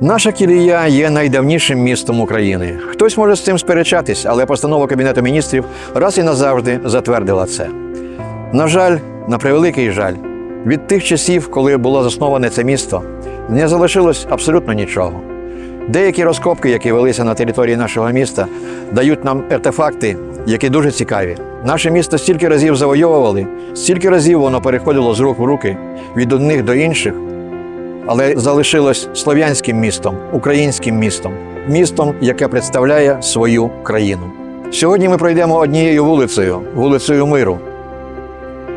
Наша кілія є найдавнішим містом України. Хтось може з цим сперечатись, але постанова Кабінету міністрів раз і назавжди затвердила це. На жаль, на превеликий жаль, від тих часів, коли було засноване це місто, не залишилось абсолютно нічого. Деякі розкопки, які велися на території нашого міста, дають нам артефакти, які дуже цікаві. Наше місто стільки разів завойовували, стільки разів воно переходило з рук в руки від одних до інших, але залишилось слов'янським містом, українським містом, містом, яке представляє свою країну. Сьогодні ми пройдемо однією вулицею, вулицею Миру,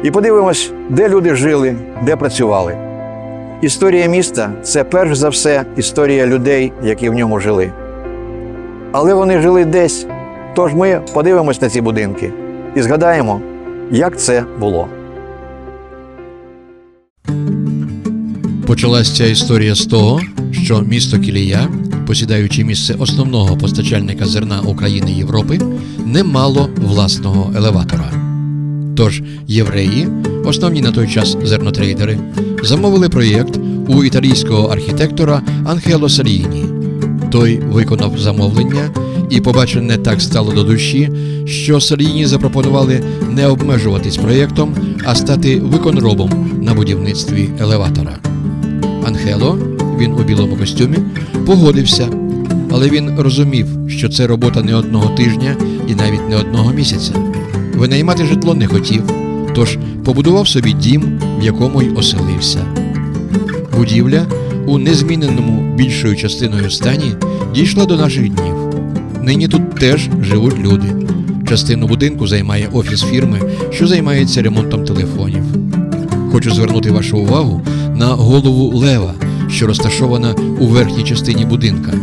і подивимось, де люди жили, де працювали. Історія міста це перш за все історія людей, які в ньому жили. Але вони жили десь. Тож ми подивимось на ці будинки і згадаємо, як це було. Почалась ця історія з того, що місто Кілія, посідаючи місце основного постачальника зерна України Європи, не мало власного елеватора. Тож євреї, основні на той час зернотрейдери, замовили проєкт у італійського архітектора Анхело Сальїні. Той виконав замовлення, і побачене так стало до душі, що Сальїні запропонували не обмежуватись проєктом, а стати виконробом на будівництві елеватора. Анхело, він у білому костюмі, погодився, але він розумів, що це робота не одного тижня і навіть не одного місяця. Винаймати житло не хотів, тож побудував собі дім, в якому й оселився. Будівля у незміненому більшою частиною стані дійшла до наших днів. Нині тут теж живуть люди. Частину будинку займає офіс фірми, що займається ремонтом телефонів. Хочу звернути вашу увагу на голову лева, що розташована у верхній частині будинка.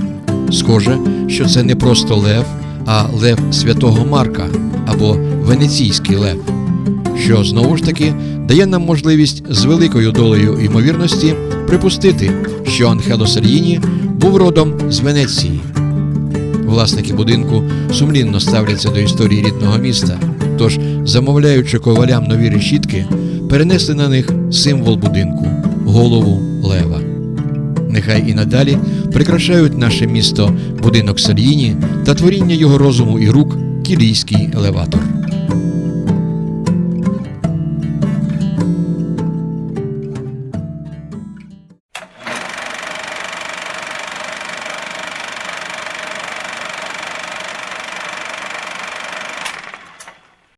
Схоже, що це не просто лев, а лев святого Марка або Венеційський лев, що знову ж таки дає нам можливість з великою долею ймовірності припустити, що Анхело Сальїні був родом з Венеції. Власники будинку сумлінно ставляться до історії рідного міста, тож, замовляючи ковалям нові решітки, перенесли на них символ будинку голову лева. Нехай і надалі прикрашають наше місто будинок Сальїні та творіння його розуму і рук кілійський елеватор.